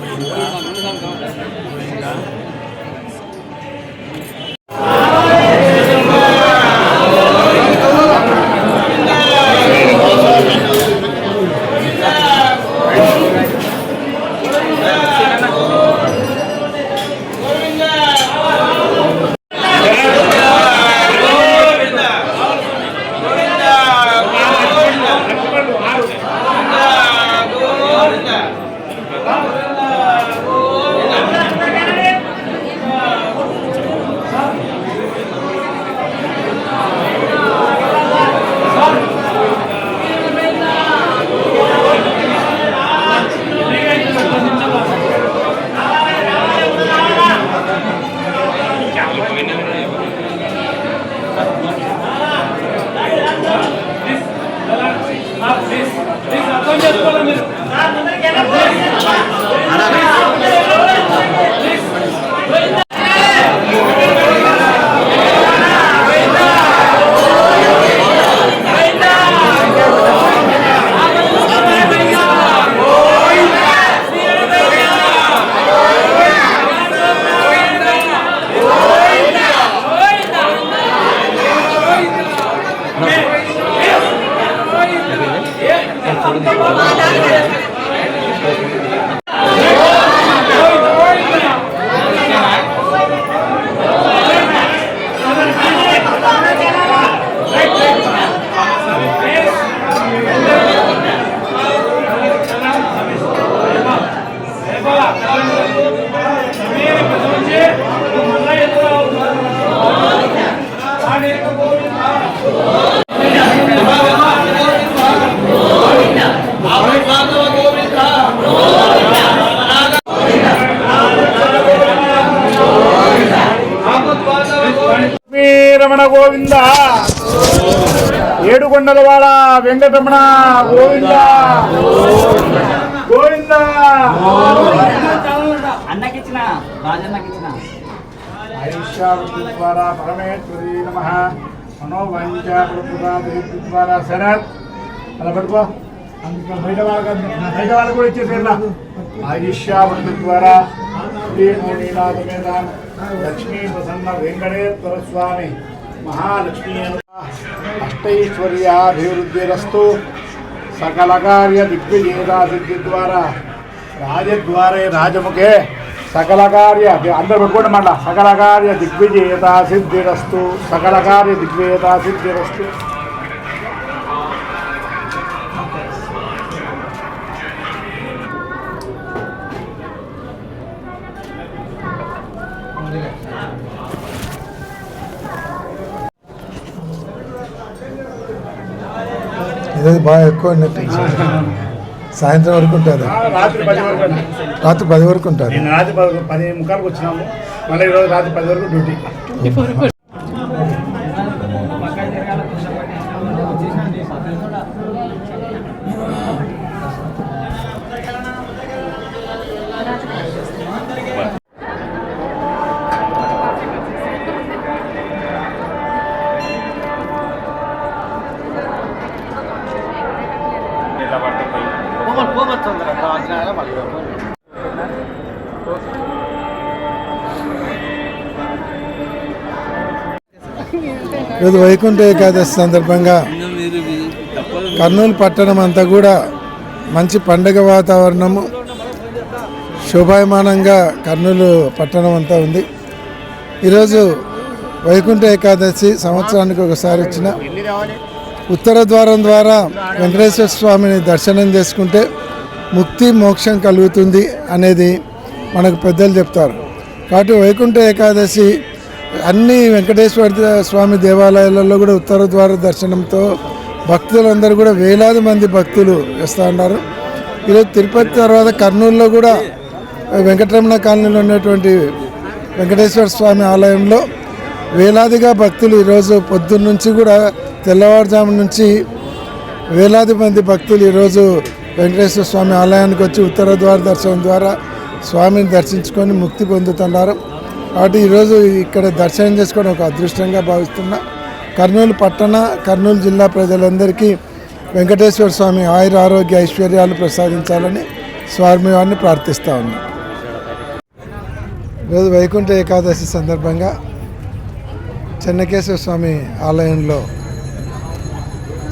보인다. 보인다. రమణ గోవింద ఏడుకొండలవాడ వెంకటరమణ గోవింద. గోవింద. అన్నకిచ్చిన రాజన్నకిచ్చిన. ఐశ్వర్య పరమేశ్వరి నమ. మనోవాంఛాపృతాది ద్వారా. శరత్ అలా పట్టుకో. అందుకే బయట వాళ్ళకి బయట వాళ్ళు కూడా ఇచ్చేసేలా ఆయుష్యావృతి ద్వారా శ్రీమూనీనాథ మీద లక్ష్మీ ప్రసన్న వెంకటేశ్వర స్వామి మహాలక్ష్మీ అష్టైశ్వర్యాభివృద్ధిరస్తు సకల కార్య దిగ్విజేతా సిద్ధి ద్వారా రాజద్వారే రాజముఖే సకల కార్య అందరు పెట్టుకోండి మళ్ళా సకల కార్య దిగ్విజేత సిద్ధిరస్తు సకల కార్య దిగ్విజేత సిద్ధిరస్తు ఈరోజు బాగా ఎక్కువ ఉన్నట్టు సాయంత్రం వరకు ఉంటుంది. రాత్రి పది వరకు అండి. రాత్రి పది వరకు ఉంటుంది. నిన్న రాత్రి పది పది ముఖాలకు వచ్చినాము. మళ్ళీ ఈరోజు రాత్రి పది వరకు డ్యూటీ. ఈరోజు వైకుంఠ ఏకాదశి సందర్భంగా కర్నూలు పట్టణం అంతా కూడా మంచి పండగ వాతావరణము శోభాయమానంగా కర్నూలు పట్టణం అంతా ఉంది. ఈరోజు వైకుంఠ ఏకాదశి సంవత్సరానికి ఒకసారి వచ్చిన ఉత్తర ద్వారం ద్వారా వెంకటేశ్వర స్వామిని దర్శనం చేసుకుంటే ముక్తి మోక్షం కలుగుతుంది అనేది మనకు పెద్దలు చెప్తారు. కాబట్టి వైకుంఠ ఏకాదశి అన్ని వెంకటేశ్వర స్వామి దేవాలయాలలో కూడా ఉత్తర ద్వార దర్శనంతో భక్తులందరూ కూడా వేలాది మంది భక్తులు వస్తూ ఉన్నారు. ఈరోజు తిరుపతి తర్వాత కర్నూలులో కూడా వెంకటరమణ కాలనీలో ఉన్నటువంటి వెంకటేశ్వర స్వామి ఆలయంలో వేలాదిగా భక్తులు ఈరోజు పొద్దున్న నుంచి కూడా తెల్లవారుజాము నుంచి వేలాది మంది భక్తులు ఈరోజు వెంకటేశ్వర స్వామి ఆలయానికి వచ్చి ఉత్తర ద్వార దర్శనం ద్వారా స్వామిని దర్శించుకొని ముక్తి పొందుతున్నారు. కాబట్టి ఈరోజు ఇక్కడ దర్శనం చేసుకోవడం ఒక అదృష్టంగా భావిస్తున్నా. కర్నూలు పట్టణ కర్నూలు జిల్లా ప్రజలందరికీ వెంకటేశ్వర స్వామి ఆయుర ఆరోగ్య ఐశ్వర్యాలు ప్రసాదించాలని స్వామివారిని ప్రార్థిస్తూ ఉన్నాం. ఈరోజు వైకుంఠ ఏకాదశి సందర్భంగా చెన్నకేశ్వర స్వామి ఆలయంలో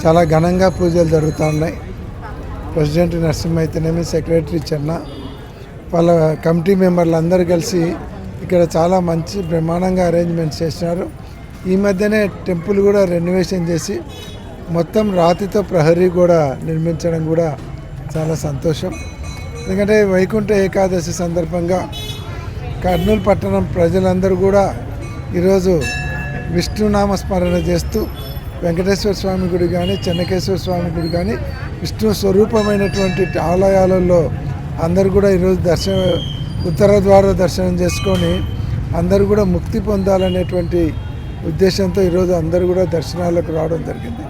చాలా ఘనంగా పూజలు జరుగుతూ ఉన్నాయి. ప్రెసిడెంట్ నరసింహ అయితేనేమి సెక్రటరీ చెన్న వాళ్ళ కమిటీ మెంబర్లు అందరూ కలిసి ఇక్కడ చాలా మంచి బ్రహ్మాండంగా అరేంజ్మెంట్స్ చేసినారు. ఈ మధ్యనే టెంపుల్ కూడా రెనోవేషన్ చేసి మొత్తం రాతితో ప్రహరీ కూడా నిర్మించడం కూడా చాలా సంతోషం. ఎందుకంటే వైకుంఠ ఏకాదశి సందర్భంగా కర్నూలు పట్టణం ప్రజలందరూ కూడా ఈరోజు విష్ణునామ స్మరణ చేస్తూ వెంకటేశ్వర స్వామి గుడి కానీ చెన్నకేశ్వర స్వామి గుడి కానీ విష్ణు స్వరూపమైనటువంటి ఆలయాలలో అందరూ కూడా ఈరోజు దర్శన ఉత్తర ద్వార దర్శనం చేసుకొని అందరూ కూడా ముక్తి పొందాలనేటువంటి ఉద్దేశంతో ఈరోజు అందరూ కూడా దర్శనాలకు రావడం జరిగింది.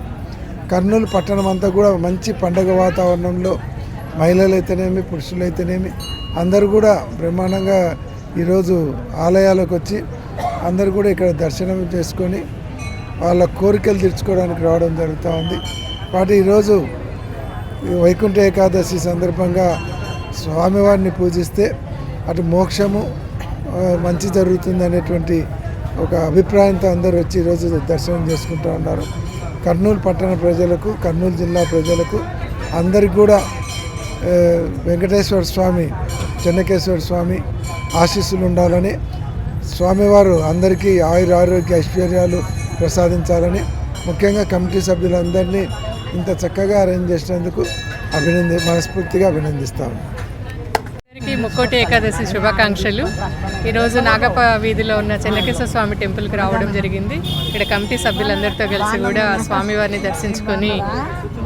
కర్నూలు పట్టణం అంతా కూడా మంచి పండగ వాతావరణంలో మహిళలైతేనేమి పురుషులైతేనేమి అందరూ కూడా బ్రహ్మాండంగా ఈరోజు ఆలయాలకు వచ్చి అందరూ కూడా ఇక్కడ దర్శనం చేసుకొని వాళ్ళ కోరికలు తీర్చుకోవడానికి రావడం జరుగుతూ ఉంది. వాటి ఈరోజు వైకుంఠ ఏకాదశి సందర్భంగా స్వామివారిని పూజిస్తే అటు మోక్షము మంచి జరుగుతుంది అనేటువంటి ఒక అభిప్రాయంతో అందరూ వచ్చి ఈరోజు దర్శనం చేసుకుంటూ ఉన్నారు. కర్నూలు పట్టణ ప్రజలకు కర్నూలు జిల్లా ప్రజలకు అందరికి కూడా వెంకటేశ్వర స్వామి చెన్నకేశ్వర స్వామి ఆశీస్సులు ఉండాలని స్వామివారు అందరికీ ఆయుర ఆరోగ్య ఐశ్వర్యాలు ప్రసాదించాలని ముఖ్యంగా కమిటీ సభ్యులందరినీ ఇంత చక్కగా అరేంజ్ చేసినందుకు అభినంది మనస్ఫూర్తిగా అభినందిస్తాము. అందరికీ ముక్కోటి ఏకాదశి శుభాకాంక్షలు. ఈరోజు నాగప్ప వీధిలో ఉన్న చెన్నకేశ్వర స్వామి టెంపుల్కి రావడం జరిగింది. ఇక్కడ కమిటీ సభ్యులందరితో కలిసి కూడా స్వామివారిని దర్శించుకొని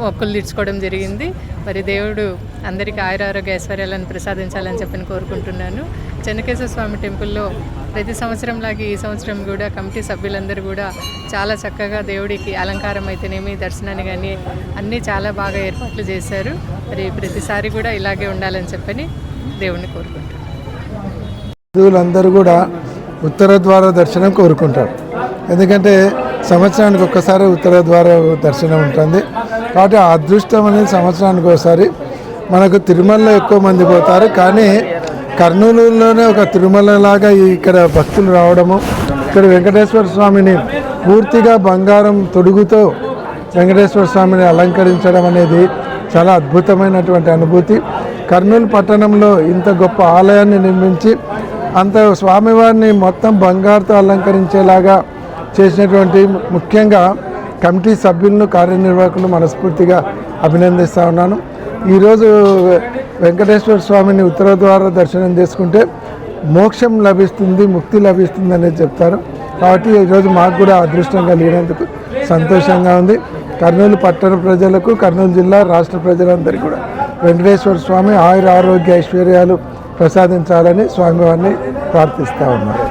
మొక్కులు తీర్చుకోవడం జరిగింది. మరి దేవుడు అందరికీ ఆయురారోగ్య ఐశ్వర్యాలను ప్రసాదించాలని చెప్పని కోరుకుంటున్నాను. చెన్నకేశ్వర స్వామి టెంపుల్లో ప్రతి సంవత్సరం లాగే ఈ సంవత్సరం కూడా కమిటీ సభ్యులందరూ కూడా చాలా చక్కగా దేవుడికి అలంకారం అయితేనేమి దర్శనాన్ని కానీ అన్నీ చాలా బాగా ఏర్పాట్లు చేశారు. మరి ప్రతిసారి కూడా ఇలాగే ఉండాలని చెప్పని దేవుణ్ణి కోరుకుంటున్నాను హిందువులందరూ కూడా ఉత్తర ద్వార దర్శనం కోరుకుంటారు. ఎందుకంటే సంవత్సరానికి ఒక్కసారి ఉత్తర ద్వార దర్శనం ఉంటుంది. కాబట్టి ఆ అదృష్టం అనేది సంవత్సరానికి ఒకసారి మనకు తిరుమలలో ఎక్కువ మంది పోతారు. కానీ కర్నూలులోనే ఒక తిరుమల లాగా ఇక్కడ భక్తులు రావడము ఇక్కడ వెంకటేశ్వర స్వామిని పూర్తిగా బంగారం తొడుగుతో వెంకటేశ్వర స్వామిని అలంకరించడం అనేది చాలా అద్భుతమైనటువంటి అనుభూతి. కర్నూలు పట్టణంలో ఇంత గొప్ప ఆలయాన్ని నిర్మించి అంత స్వామివారిని మొత్తం బంగారుతో అలంకరించేలాగా చేసినటువంటి ముఖ్యంగా కమిటీ సభ్యులను కార్యనిర్వాహకులు మనస్ఫూర్తిగా అభినందిస్తూ ఉన్నాను. ఈరోజు వెంకటేశ్వర స్వామిని ఉత్తర ద్వార దర్శనం చేసుకుంటే మోక్షం లభిస్తుంది ముక్తి లభిస్తుంది అనేది చెప్తారు. కాబట్టి ఈరోజు మాకు కూడా అదృష్టం కలిగినందుకు సంతోషంగా ఉంది. కర్నూలు పట్టణ ప్రజలకు కర్నూలు జిల్లా రాష్ట్ర ప్రజలందరికీ కూడా వెంకటేశ్వర స్వామి ఆయుర ఆరోగ్య ఐశ్వర్యాలు ప్రసాదించాలని స్వామివారిని ప్రార్థిస్తూ ఉన్నారు.